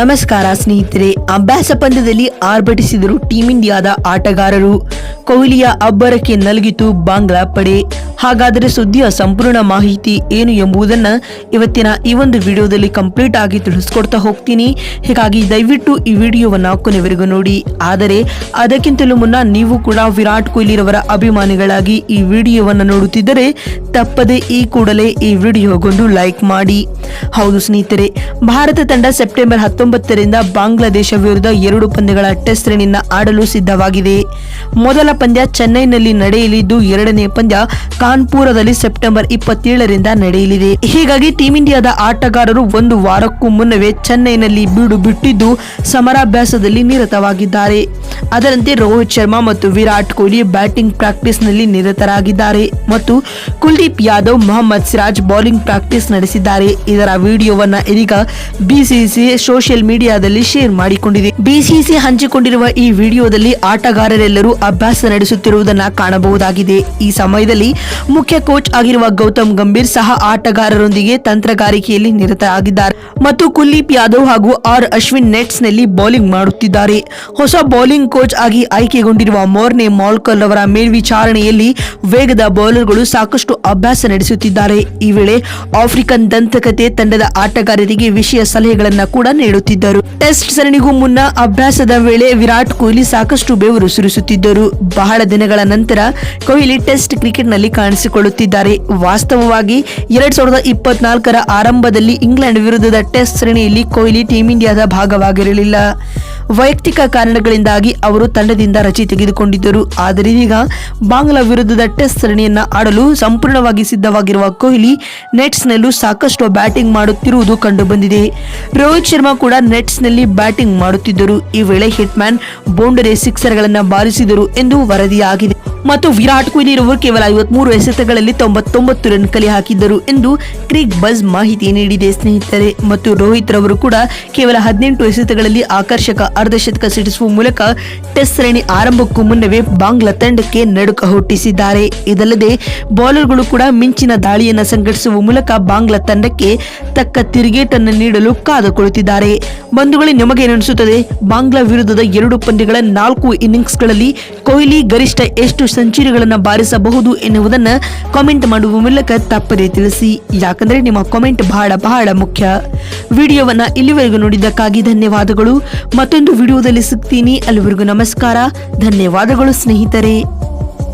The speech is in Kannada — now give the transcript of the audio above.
ನಮಸ್ಕಾರ ಸ್ನೇಹಿತರೆ, ಅಭ್ಯಾಸ ಪಂದ್ಯದಲ್ಲಿ ಆರ್ಭಟಿಸಿದರು ಟೀಂ ಇಂಡಿಯಾದ ಆಟಗಾರರು. ಕೊಹ್ಲಿಯ ಅಬ್ಬರಕ್ಕೆ ನಲುಗಿತು ಬಾಂಗ್ಲಾ ಪಡೆ. ಹಾಗಾದರೆ ಸುದ್ದಿಯ ಸಂಪೂರ್ಣ ಮಾಹಿತಿ ಏನು ಎಂಬುದನ್ನ ಇವತ್ತಿನ ಈ ಒಂದು ವಿಡಿಯೋದಲ್ಲಿ ಕಂಪ್ಲೀಟ್ ಆಗಿ ತಿಳಿಸ್ಕೊಡ್ತಾ ಹೋಗ್ತೀನಿ. ಹೀಗಾಗಿ ದಯವಿಟ್ಟು ಈ ವಿಡಿಯೋವನ್ನು ಕೊನೆವರೆಗೂ ನೋಡಿ. ಆದರೆ, ಅದಕ್ಕಿಂತಲೂ ಮುನ್ನ ನೀವು ಕೂಡ ವಿರಾಟ್ ಕೊಹ್ಲಿರವರ ಅಭಿಮಾನಿಗಳಾಗಿ ಈ ವಿಡಿಯೋವನ್ನು ನೋಡುತ್ತಿದ್ದರೆ ತಪ್ಪದೆ ಈ ಕೂಡಲೇ ಈ ವಿಡಿಯೋಗೊಂದು ಲೈಕ್ ಮಾಡಿ. ಹೌದು ಸ್ನೇಹಿತರೆ, ಭಾರತ ತಂಡ ಸೆಪ್ಟೆಂಬರ್ ಹತ್ತೊಂಬತ್ತರಿಂದ ಬಾಂಗ್ಲಾದೇಶ ವಿರುದ್ಧ ಎರಡು ಪಂದ್ಯಗಳ ಟೆಸ್ಟ್ ಶ್ರೇಣಿಯನ್ನು ಆಡಲು ಸಿದ್ಧವಾಗಿದೆ. ಮೊದಲ ಪಂದ್ಯ ಚೆನ್ನೈನಲ್ಲಿ ನಡೆಯಲಿದ್ದು, ಎರಡನೇ ಪಂದ್ಯ ಕಾನ್ಪುರದಲ್ಲಿ ಸೆಪ್ಟೆಂಬರ್ ಇಪ್ಪತ್ತೇಳರಿಂದ ನಡೆಯಲಿದೆ. ಹೀಗಾಗಿ ಟೀಂ ಇಂಡಿಯಾದ ಆಟಗಾರರು ಒಂದು ವಾರಕ್ಕೂ ಮುನ್ನವೇ ಚೆನ್ನೈನಲ್ಲಿ ಬೀಡು ಬಿಟ್ಟಿದ್ದು, ಸಮರಾಭ್ಯಾಸದಲ್ಲಿ ನಿರತವಾಗಿದ್ದಾರೆ. ಅದರಂತೆ ರೋಹಿತ್ ಶರ್ಮಾ ಮತ್ತು ವಿರಾಟ್ ಕೊಹ್ಲಿ ಬ್ಯಾಟಿಂಗ್ ಪ್ರಾಕ್ಟೀಸ್ನಲ್ಲಿ ನಿರತರಾಗಿದ್ದಾರೆ. ಮತ್ತು ಕುಲ್ದೀಪ್ ಯಾದವ್, ಮೊಹಮ್ಮದ್ ಸಿರಾಜ್ ಬೌಲಿಂಗ್ ಪ್ರಾಕ್ಟೀಸ್ ನಡೆಸಿದ್ದಾರೆ. ಇದರ ವಿಡಿಯೋವನ್ನು ಇದೀಗ ಬಿಸಿಸಿ ಸೋಷಿಯಲ್ ಮೀಡಿಯಾದಲ್ಲಿ ಶೇರ್ ಮಾಡಿಕೊಂಡಿದೆ. ಬಿಸಿಸಿ ಹಂಚಿಕೊಂಡಿರುವ ಈ ವಿಡಿಯೋದಲ್ಲಿ ಆಟಗಾರರೆಲ್ಲರೂ ಅಭ್ಯಾಸ ನಡೆಸುತ್ತಿರುವುದನ್ನ ಕಾಣಬಹುದಾಗಿದೆ. ಈ ಸಮಯದಲ್ಲಿ ಮುಖ್ಯ ಕೋಚ್ ಆಗಿರುವ ಗೌತಮ್ ಗಂಭೀರ್ ಸಹ ಆಟಗಾರರೊಂದಿಗೆ ತಂತ್ರಗಾರಿಕೆಯಲ್ಲಿ ನಿರತರಾಗಿದ್ದಾರೆ ಮತ್ತು ಕುಲ್ದೀಪ್ ಯಾದವ್ ಹಾಗೂ ಆರ್ ಅಶ್ವಿನ್ ನೆಟ್ಸ್ನಲ್ಲಿ ಬೌಲಿಂಗ್ ಮಾಡುತ್ತಿದ್ದಾರೆ. ಹೊಸ ಬೌಲಿಂಗ್ ಕೋಚ್ ಆಗಿ ಆಯ್ಕೆಗೊಂಡಿರುವ ಮೋರ್ನೆ ಮಾಲ್ಕಲ್ ಅವರ ಮೇಲ್ವಿಚಾರಣೆಯಲ್ಲಿ ವೇಗದ ಬೌಲರ್ಗಳು ಸಾಕಷ್ಟು ಅಭ್ಯಾಸ ನಡೆಸುತ್ತಿದ್ದಾರೆ. ಈ ವೇಳೆ ಆಫ್ರಿಕನ್ ದಂತಕತೆ ತಂಡದ ಆಟಗಾರರಿಗೆ ವಿಷಯ ಸಲಹೆಗಳನ್ನು ಕೂಡ ನೀಡುತ್ತಿದ್ದರು ಟೆಸ್ಟ್ ಸರಣಿಗೂ ಮುನ್ನ ಅಭ್ಯಾಸದ ವೇಳೆ ವಿರಾಟ್ ಕೊಹ್ಲಿ ಸಾಕಷ್ಟು ಬೆವರು ಸುರಿಸುತ್ತಿದ್ದರು. ಬಹಳ ದಿನಗಳ ನಂತರ ಕೊಹ್ಲಿ ಟೆಸ್ಟ್ ಕ್ರಿಕೆಟ್ನಲ್ಲಿ ಕಾಣಿಸಿಕೊಳ್ಳುತ್ತಿದ್ದಾರೆ. ವಾಸ್ತವವಾಗಿ ಎರಡ್ ಸಾವಿರದ ಇಪ್ಪತ್ನಾಲ್ಕರ ಆರಂಭದಲ್ಲಿ ಇಂಗ್ಲೆಂಡ್ ವಿರುದ್ಧದ ಟೆಸ್ಟ್ ಸರಣಿಯಲ್ಲಿ ಕೊಹ್ಲಿ ಟೀಂ ಇಂಡಿಯಾದ ಭಾಗವಾಗಿರಲಿಲ್ಲ. ವೈಯಕ್ತಿಕ ಕಾರಣಗಳಿಂದಾಗಿ ಅವರು ತಂಡದಿಂದ ರಜೆ ತೆಗೆದುಕೊಂಡಿದ್ದರು. ಆದರೆ ಈಗ ಬಾಂಗ್ಲಾ ವಿರುದ್ಧದ ಟೆಸ್ಟ್ ಸರಣಿಯನ್ನ ಆಡಲು ಸಂಪೂರ್ಣವಾಗಿ ಸಿದ್ಧವಾಗಿರುವ ಕೊಹ್ಲಿ ನೆಟ್ಸ್ನಲ್ಲೂ ಸಾಕಷ್ಟು ಬ್ಯಾಟಿಂಗ್ ಮಾಡುತ್ತಿರುವುದು ಕಂಡುಬಂದಿದೆ. ರೋಹಿತ್ ಶರ್ಮಾ ಕೂಡ ನೆಟ್ಸ್ನಲ್ಲಿ ಬ್ಯಾಟಿಂಗ್ ಮಾಡುತ್ತಿದ್ದರು. ಈ ವೇಳೆ ಹಿಟ್ಮ್ಯಾನ್ ಬೌಂಡರಿ ಸಿಕ್ಸರ್ಗಳನ್ನು ಬಾರಿಸಿದರು ಎಂದು ವರದಿಯಾಗಿದೆ. ಮತ್ತು ವಿರಾಟ್ ಕೊಹ್ಲಿ ರವರು ಕೇವಲ ಐವತ್ಮೂರು ಎಸೆತಗಳಲ್ಲಿ ತೊಂಬತ್ತೊಂಬತ್ತು ರನ್ ಕಲೆ ಹಾಕಿದ್ದರು ಎಂದು ಕ್ರಿಕ್ ಬಜ್ ಮಾಹಿತಿ ನೀಡಿದೆ, ಸ್ನೇಹಿತರೆ. ಮತ್ತು ರೋಹಿತ್ ರವರು ಕೂಡ ಕೇವಲ ಹದಿನೆಂಟು ಎಸೆತಗಳಲ್ಲಿ ಆಕರ್ಷಕ ಅರ್ಧಶತಕ ಸಿಡಿಸುವ ಮೂಲಕ ಟೆಸ್ಟ್ ಸರಣಿ ಆರಂಭಕ್ಕೂ ಮುನ್ನವೇ ಬಾಂಗ್ಲಾ ತಂಡಕ್ಕೆ ನಡುಕ ಹುಟ್ಟಿಸಿದ್ದಾರೆ. ಇದಲ್ಲದೆ, ಬೌಲರ್ಗಳು ಕೂಡ ಮಿಂಚಿನ ದಾಳಿಯನ್ನು ಸಂಘಟಿಸುವ ಮೂಲಕ ಬಾಂಗ್ಲಾ ತಂಡಕ್ಕೆ ತಕ್ಕ ತಿರುಗೇಟನ್ನು ನೀಡಲು ಕಾದುಕೊಳ್ಳುತ್ತಿದ್ದಾರೆ. ಕುಳಿತಿದ್ದಾರೆ ಬಂಧುಗಳೇ ನಿಮಗೇನನಿಸುತ್ತದೆ ಬಾಂಗ್ಲಾ ವಿರುದ್ಧದ ಎರಡು ಪಂದ್ಯಗಳ ನಾಲ್ಕು ಇನ್ನಿಂಗ್ಸ್ಗಳಲ್ಲಿ ಕೊಹ್ಲಿ ಗರಿಷ್ಠ ಎಷ್ಟು ಸೆಂಚುರಿಗಳನ್ನು ಬಾರಿಸಬಹುದು ಎನ್ನುವುದನ್ನು ಕಾಮೆಂಟ್ ಮಾಡುವ ಮೂಲಕ ತಪ್ಪದೇ ತಿಳಿಸಿ. ಯಾಕಂದರೆ ನಿಮ್ಮ ಕಾಮೆಂಟ್ ಬಹಳ ಬಹಳ ಮುಖ್ಯ. ವಿಡಿಯೋವನ್ನ ಇಲ್ಲಿವರೆಗೂ ನೋಡಿದ್ದಕ್ಕಾಗಿ ಧನ್ಯವಾದಗಳು. ಮತ್ತೊಂದು ವಿಡಿಯೋದಲ್ಲಿ ಸಿಗ್ತೀನಿ. ಅಲ್ಲಿವರೆಗೂ ನಮಸ್ಕಾರ. ಧನ್ಯವಾದಗಳು ಸ್ನೇಹಿತರೆ.